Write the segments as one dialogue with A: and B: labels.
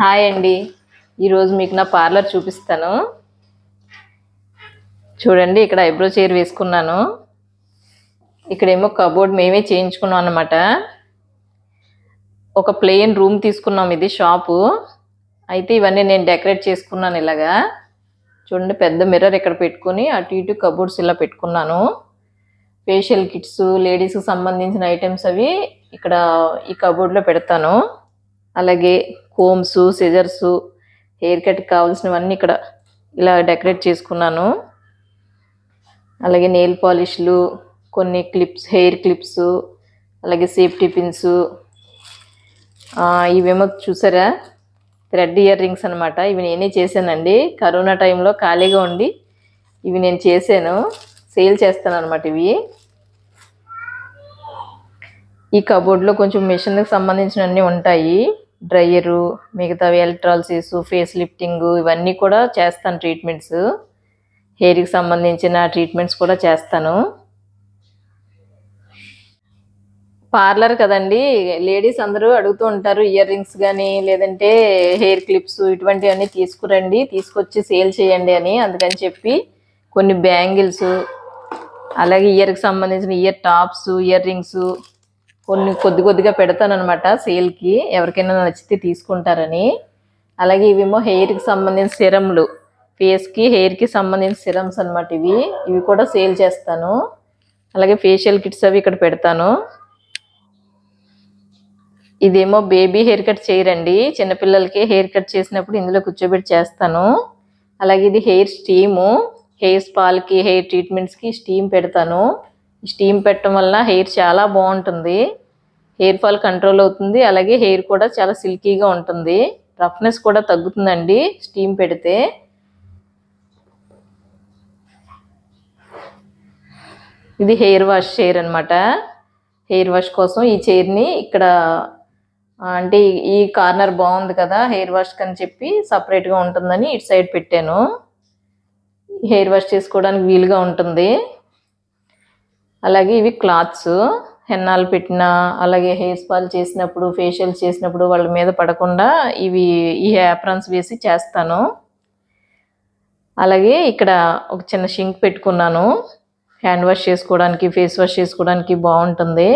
A: Hi అండి. ఈరోజు మీకు నా పార్లర్ చూపిస్తాను. చూడండి ఇక్కడ ఐబ్రో చైర్ వేసుకున్నాను. ఇక్కడేమో కబోర్డ్ మేమే చేయించుకున్నాం అనమాట ఒక ప్లెయిన్ రూమ్ తీసుకున్నాం ఇది షాపు. అయితే ఇవన్నీ నేను డెకరేట్ చేసుకున్నాను ఇలాగా. చూడండి పెద్ద మిర్రర్ ఇక్కడ పెట్టుకొని అటు ఇటు కబోర్డ్స్ ఇలా పెట్టుకున్నాను. ఫేషియల్ కిట్స్ లేడీస్కి సంబంధించిన ఐటమ్స్ అవి ఇక్కడ ఈ కబోర్డ్లో పెడతాను. అలాగే కోమ్స్ సిజర్స్ హెయిర్ కట్ కావాల్సినవన్నీ ఇక్కడ ఇలా డెకరేట్ చేసుకున్నాను. అలాగే నెయిల్ పాలిష్లు కొన్ని క్లిప్స్ హెయిర్ క్లిప్స్ అలాగే సేఫ్టీ పిన్స్ ఇవేమో చూసారా? థ్రెడ్ ఇయర్ రింగ్స్ అనమాట ఇవి నేనే చేశానండి. కరోనా టైంలో ఖాళీగా ఉండి ఇవి నేను చేశాను. సేల్ చేస్తాను అనమాట ఇవి. ఈ కబోర్డ్లో కొంచెం మిషన్కి సంబంధించినవన్నీ ఉంటాయి. డ్రయరు మిగతావి ఎలక్ట్రాలసిస్ ఫేస్ లిఫ్టింగ్ ఇవన్నీ కూడా చేస్తాను ట్రీట్మెంట్స్. హెయిర్కి సంబంధించిన ట్రీట్మెంట్స్ కూడా చేస్తాను. పార్లర్ కదండి లేడీస్ అందరూ అడుగుతూ ఉంటారు ఇయర్ రింగ్స్ కానీ లేదంటే హెయిర్ క్లిప్స్ ఇటువంటివన్నీ తీసుకురండి తీసుకొచ్చి సేల్ చేయండి అని అందుకని చెప్పి కొన్ని బ్యాంగిల్స్ అలాగే ఇయర్కి సంబంధించిన ఇయర్ టాప్స్ ఇయర్ రింగ్స్ కొన్ని కొద్ది కొద్దిగా పెడతాను అనమాట సేల్కి. ఎవరికైనా నచ్చితే తీసుకుంటారని. అలాగే ఇవేమో హెయిర్కి సంబంధించిన సిరమ్లు. ఫేస్కి హెయిర్కి సంబంధించిన సిరమ్స్ అనమాట ఇవి. ఇవి కూడా సేల్ చేస్తాను. అలాగే ఫేషియల్ కిట్స్ అవి ఇక్కడ పెడతాను. ఇదేమో బేబీ హెయిర్ కట్ చేయరండి. చిన్నపిల్లలకి హెయిర్ కట్ చేసినప్పుడు ఇందులో కూర్చోబెట్టి చేస్తాను. అలాగే ఇది హెయిర్ స్టీము. హెయిర్ స్పాల్కి హెయిర్ ట్రీట్మెంట్స్కి స్టీమ్ పెడతాను. స్టీమ్ పెట్టడం వల్ల హెయిర్ చాలా బాగుంటుంది. హెయిర్ ఫాల్ కంట్రోల్ అవుతుంది. అలాగే హెయిర్ కూడా చాలా సిల్కీగా ఉంటుంది. రఫ్నెస్ కూడా తగ్గుతుందండి స్టీమ్ పెడితే. ఇది హెయిర్ వాష్ చైర్ అనమాట హెయిర్ వాష్ కోసం ఈ చైర్ని ఇక్కడ అంటే ఈ కార్నర్ బాగుంది కదా హెయిర్ వాష్ అని చెప్పి సపరేట్గా ఉంటుందని ఇటు సైడ్ పెట్టాను. హెయిర్ వాష్ చేసుకోవడానికి వీలుగా ఉంటుంది. అలాగే ఇవి క్లాత్స్ హెన్నాలు పెట్టిన అలాగే హెయిర్ స్పాల్ చేసినప్పుడు ఫేషియల్ చేసినప్పుడు వాళ్ళ మీద పడకుండా ఇవి ఈ యాప్రాన్స్ వేసి చేస్తాను. అలాగే ఇక్కడ ఒక చిన్న షింక్ పెట్టుకున్నాను. హ్యాండ్ వాష్ చేసుకోవడానికి ఫేస్ వాష్ చేసుకోవడానికి బాగుంటుంది.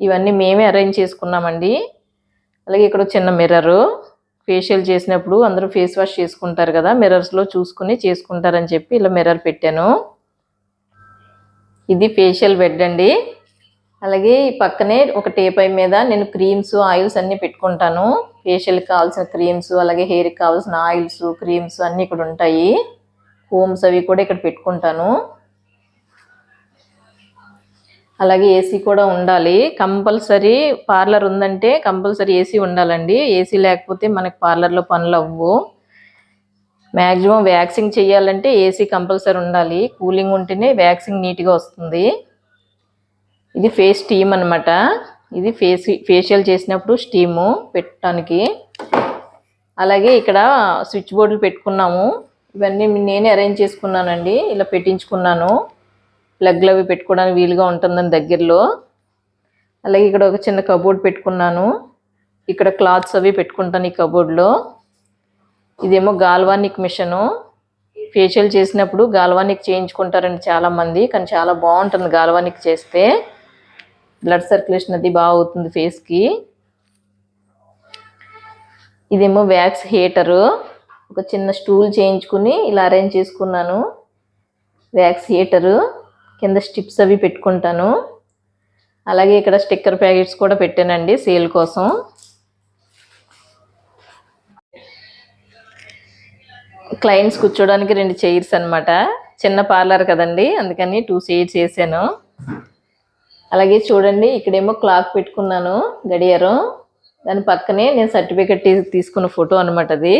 A: ఇవన్నీ మేమే అరేంజ్ చేసుకున్నామండి. అలాగే ఇక్కడ ఒక చిన్న మిర్రరు. ఫేషియల్ చేసినప్పుడు అందరూ ఫేస్ వాష్ చేసుకుంటారు కదా మిర్రర్స్లో చూసుకుని చేసుకుంటారని చెప్పి ఇలా మిర్రర్ పెట్టాను. ఇది ఫేషియల్ బెడ్ అండి. అలాగే ఈ పక్కనే ఒక టేపై మీద నేను క్రీమ్స్ ఆయిల్స్ అన్నీ పెట్టుకుంటాను. ఫేషియల్కి కావాల్సిన క్రీమ్స్ అలాగే హెయిర్కి కావాల్సిన ఆయిల్స్ క్రీమ్స్ అన్నీ ఇక్కడ ఉంటాయి. హోమ్స్ అవి కూడా ఇక్కడ పెట్టుకుంటాను. అలాగే ఏసీ కూడా ఉండాలి. కంపల్సరీ పార్లర్ ఉందంటే కంపల్సరీ ఏసీ ఉండాలండి. ఏసీ లేకపోతే మనకి పార్లర్లో పనులు అవ్వవు మ్యాక్సిమం వ్యాక్సింగ్ చేయాలంటే ఏసీ కంపల్సరీ ఉండాలి. కూలింగ్ ఉంటేనే వ్యాక్సింగ్ నీట్గా వస్తుంది. ఇది ఫేస్ స్టీమ్ అనమాట ఇది ఫేస్ ఫేషియల్ చేసినప్పుడు స్టీము పెట్టడానికి. అలాగే ఇక్కడ స్విచ్ బోర్డులు పెట్టుకున్నాము. ఇవన్నీ నేనే అరేంజ్ చేసుకున్నానండి. ఇలా పెట్టించుకున్నాను. ప్లగ్లు అవి పెట్టుకోవడానికి వీలుగా ఉంటుందని దగ్గరలో. అలాగే ఇక్కడ ఒక చిన్న కబోర్డ్ పెట్టుకున్నాను. ఇక్కడ క్లాత్స్ అవి పెట్టుకుంటాను ఈ కబోర్డ్లో. ఇదేమో గాల్వానిక్ మిషను. ఫేషియల్ చేసినప్పుడు గాల్వానిక్ చేయించుకుంటారండి చాలామంది కానీ చాలా బాగుంటుంది గాల్వానిక్ చేస్తే. బ్లడ్ సర్క్యులేషన్ అది బాగా అవుతుంది ఫేస్కి. ఇదేమో వ్యాక్స్ హీటరు. ఒక చిన్న స్టూల్ చేయించుకుని ఇలా అరేంజ్ చేసుకున్నాను. Wax heater. కింద స్టిప్స్ అవి పెట్టుకుంటాను. అలాగే ఇక్కడ స్టిక్కర్ ప్యాకెట్స్ కూడా పెట్టానండి సేల్ కోసం. క్లయింట్స్ కూర్చోడానికి రెండు చైర్స్ అన్నమాట. చిన్న పార్లర్ కదండి అందుకని టూ చైర్స్ వేసాను. అలాగే చూడండి ఇక్కడేమో క్లాక్ పెట్టుకున్నాను గడియారం. దాని పక్కనే నేను సర్టిఫికెట్ తీసుకున్న ఫోటో అనమాట అది.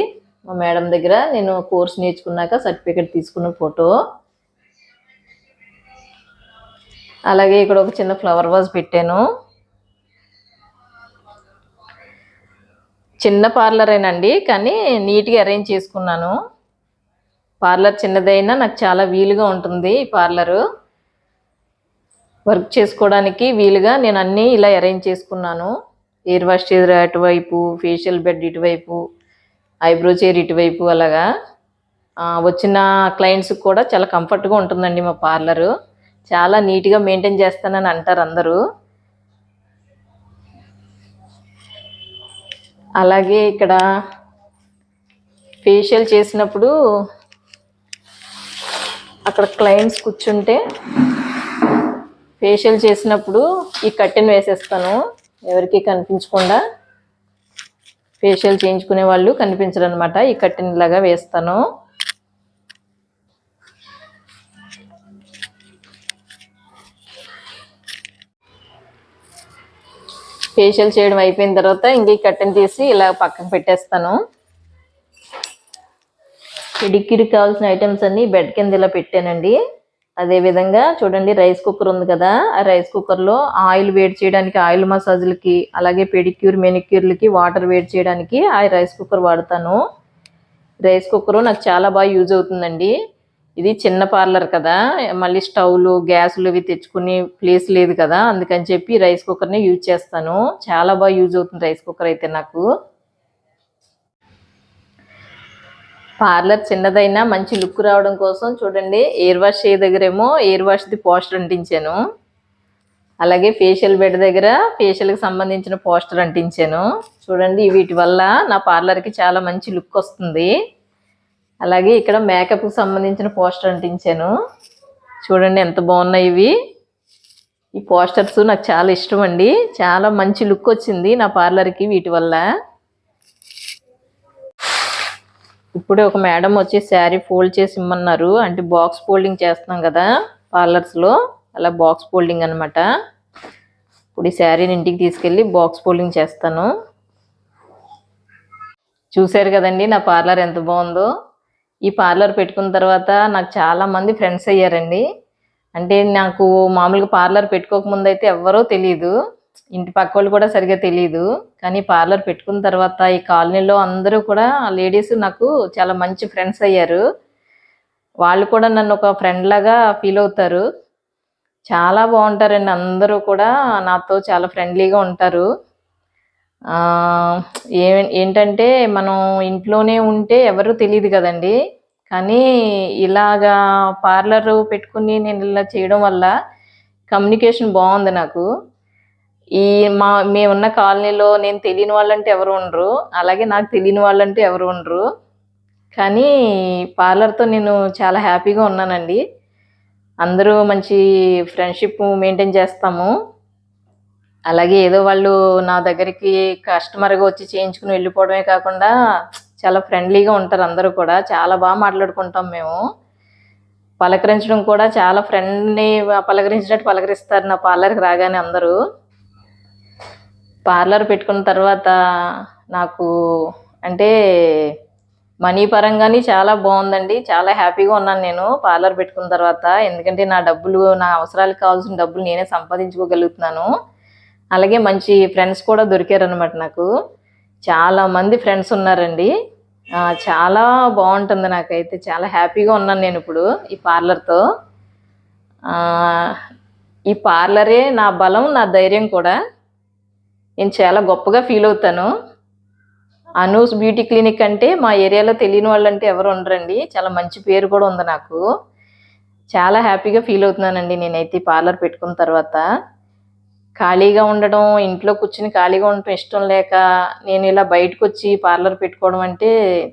A: మా మేడం దగ్గర నేను కోర్స్ నేర్చుకున్నాక సర్టిఫికెట్ తీసుకున్న ఫోటో అలాగే ఇక్కడ ఒక చిన్న ఫ్లవర్ వాజ్ పెట్టాను. చిన్న పార్లరేనండి కానీ నీట్గా అరేంజ్ చేసుకున్నాను. పార్లర్ చిన్నదైనా నాకు చాలా వీలుగా ఉంటుంది ఈ పార్లరు. వర్క్ చేసుకోవడానికి వీలుగా నేను అన్నీ ఇలా అరేంజ్ చేసుకున్నాను. హెయిర్ వాష్ చేసే అటువైపు ఫేషియల్ బెడ్ ఇటువైపు ఐబ్రో చైర్ ఇటువైపు అలాగా. వచ్చిన క్లయింట్స్కి కూడా చాలా కంఫర్ట్గా ఉంటుందండి మా పార్లరు. చాలా నీట్గా మెయింటైన్ చేస్తానని అంటారు అందరూ. అలాగే ఇక్కడ ఫేషియల్ చేసినప్పుడు అక్కడ క్లయింట్స్ కూర్చుంటే ఫేషియల్ చేసినప్పుడు ఈ కట్టెను వేసేస్తాను. ఎవరికి కనిపించకుండా ఫేషియల్ చేయించుకునే వాళ్ళు కనిపించరు అనమాట ఈ కట్టెన్ లాగా వేస్తాను. ఫేషియల్ చేయడం అయిపోయిన తర్వాత ఇంక ఈ కట్టెన్ తీసి ఇలా పక్కన పెట్టేస్తాను. పిడికిడికి కావాల్సిన ఐటమ్స్ అన్ని బెడ్ కింద ఇలా పెట్టానండి. అదేవిధంగా చూడండి రైస్ కుక్కర్ ఉంది కదా ఆ రైస్ కుక్కర్లో ఆయిల్ వేడి చేయడానికి ఆయిల్ మసాజ్లకి అలాగే పెడిక్యూర్ మెనిక్యూర్లకి వాటర్ వేడి చేయడానికి ఆ రైస్ కుక్కర్ వాడతాను. రైస్ కుక్కర్ నాకు చాలా బాగా యూజ్ అవుతుందండి. ఇది చిన్న పార్లర్ కదా మళ్ళీ స్టవ్లు గ్యాసులు ఇవి తెచ్చుకునే ప్లేస్ లేదు కదా అందుకని చెప్పి రైస్ కుక్కర్ని యూజ్ చేస్తాను. చాలా బాగా యూజ్ అవుతుంది రైస్ కుక్కర్ అయితే నాకు. పార్లర్ చిన్నదైనా మంచి లుక్ రావడం కోసం చూడండి. ఎయిర్ వాష్ చేయ దగ్గరేమో ఎయిర్ వాష్ది పోస్టర్ అంటించాను. అలాగే ఫేషియల్ బెడ్ దగ్గర ఫేషియల్కి సంబంధించిన పోస్టర్ అంటించాను. చూడండి వీటి వల్ల నా పార్లర్కి చాలా మంచి లుక్ వస్తుంది. అలాగే ఇక్కడ మేకప్కి సంబంధించిన పోస్టర్ అంటించాను. చూడండి ఎంత బాగున్నాయి ఇవి. ఈ పోస్టర్స్ నాకు చాలా ఇష్టం అండి. చాలా మంచి లుక్ వచ్చింది నా పార్లర్కి వీటి వల్ల. ఇప్పుడే ఒక మేడం వచ్చి శారీ ఫోల్డ్ చేసి ఇమ్మన్నారు. అంటే బాక్స్ ఫోల్డింగ్ చేస్తున్నాం కదా పార్లర్స్లో అలా బాక్స్ ఫోల్డింగ్ అనమాట ఇప్పుడు ఈ శారీని ఇంటికి తీసుకెళ్ళి బాక్స్ ఫోల్డింగ్ చేస్తాను. చూశారు కదండి నా పార్లర్ ఎంత బాగుందో. ఈ పార్లర్ పెట్టుకున్న తర్వాత నాకు చాలా మంది ఫ్రెండ్స్ అయ్యారండి. అంటే నాకు మామూలుగా పార్లర్ పెట్టుకోక ముందు అయితే ఎవరో తెలియదు ఇంటి పక్క వాళ్ళు కూడా సరిగా తెలియదు కానీ పార్లర్ పెట్టుకున్న తర్వాత ఈ కాలనీలో అందరూ కూడా లేడీస్ నాకు చాలా మంచి ఫ్రెండ్స్ అయ్యారు. వాళ్ళు కూడా నన్ను ఒక ఫ్రెండ్ లాగా ఫీల్ అవుతారు. చాలా బాగుంటారండి. అందరూ కూడా నాతో చాలా ఫ్రెండ్లీగా ఉంటారు. ఏ ఏంటంటే మనం ఇంట్లోనే ఉంటే ఎవరు తెలియదు కదండి. కానీ ఇలాగా పార్లర్ పెట్టుకుని నేను ఇలా చేయడం వల్ల కమ్యూనికేషన్ బాగుంది నాకు. ఈ మా మేమున్న కాలనీలో నేను తెలియని వాళ్ళంటే ఎవరు ఉండరు. అలాగే నాకు తెలియని వాళ్ళంటే ఎవరు ఉండరు. కానీ పార్లర్తో నేను చాలా హ్యాపీగా ఉన్నానండి. అందరూ మంచి ఫ్రెండ్షిప్ మెయింటైన్ చేస్తాము. అలాగే ఏదో వాళ్ళు నా దగ్గరికి కస్టమర్గా వచ్చి చేయించుకుని వెళ్ళిపోవడమే కాకుండా చాలా ఫ్రెండ్లీగా ఉంటారు అందరూ కూడా. చాలా బాగా మాట్లాడుకుంటాం మేము. పలకరించడం కూడా చాలా ఫ్రెండ్ని పలకరించినట్టు పలకరిస్తారు. నా పార్లర్కి రాగానే అందరూ. పార్లర్ పెట్టుకున్న తర్వాత నాకు అంటే మనీ పరంగానే చాలా బాగుందండి. చాలా హ్యాపీగా ఉన్నాను నేను పార్లర్ పెట్టుకున్న తర్వాత. ఎందుకంటే నా డబ్బులు నా అవసరాలకు కావాల్సిన డబ్బులు నేనే సంపాదించుకోగలుగుతున్నాను. అలాగే మంచి ఫ్రెండ్స్ కూడా దొరికారనమాట నాకు. చాలా మంది ఫ్రెండ్స్ ఉన్నారండి. చాలా బాగుంటుంది నాకైతే. చాలా హ్యాపీగా ఉన్నాను నేను ఇప్పుడు ఈ పార్లర్తో. ఈ పార్లరే నా బలం నా ధైర్యం కూడా. నేను చాలా గొప్పగా ఫీల్ అవుతాను. అనూస్ బ్యూటీ క్లినిక్ అంటే మా ఏరియాలో తెలియని వాళ్ళు అంటే ఎవరు ఉండరండి. చాలా మంచి పేరు కూడా ఉంది నాకు. చాలా హ్యాపీగా ఫీల్ అవుతున్నానండి నేనైతే పార్లర్ పెట్టుకున్న తర్వాత. ఖాళీగా ఉండడం ఇంట్లో కూర్చుని ఖాళీగా ఉండటం ఇష్టం లేక నేను ఇలా బయటకు వచ్చి పార్లర్ పెట్టుకోవడం అంటే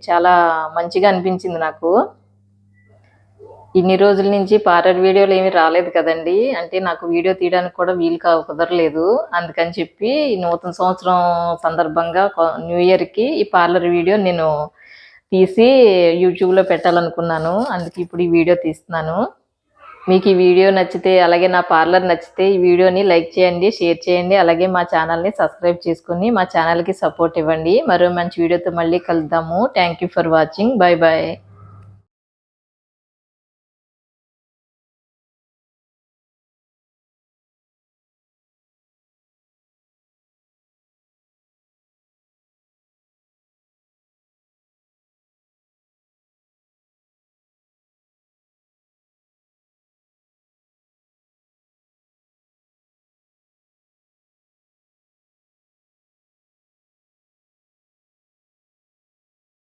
A: చాలా మంచిగా అనిపించింది నాకు. ఇన్ని రోజుల నుంచి పార్లర్ వీడియోలు ఏమీ రాలేదు కదండి. అంటే నాకు వీడియో తీయడానికి కూడా వీలు కా కుదరలేదు. అందుకని చెప్పి నూతన సంవత్సరం సందర్భంగా న్యూ ఇయర్కి ఈ పార్లర్ వీడియో నేను తీసి యూట్యూబ్లో పెట్టాలనుకున్నాను. అందుకే ఇప్పుడు ఈ వీడియో తీస్తున్నాను. మీకు ఈ వీడియో నచ్చితే అలాగే నా పార్లర్ నచ్చితే ఈ వీడియోని లైక్ చేయండి షేర్ చేయండి అలాగే మా ఛానల్ని సబ్స్క్రైబ్ చేసుకుని మా ఛానల్కి సపోర్ట్ ఇవ్వండి. మరో మంచి వీడియోతో మళ్ళీ కలుద్దాము. Thank you for watching. Bye bye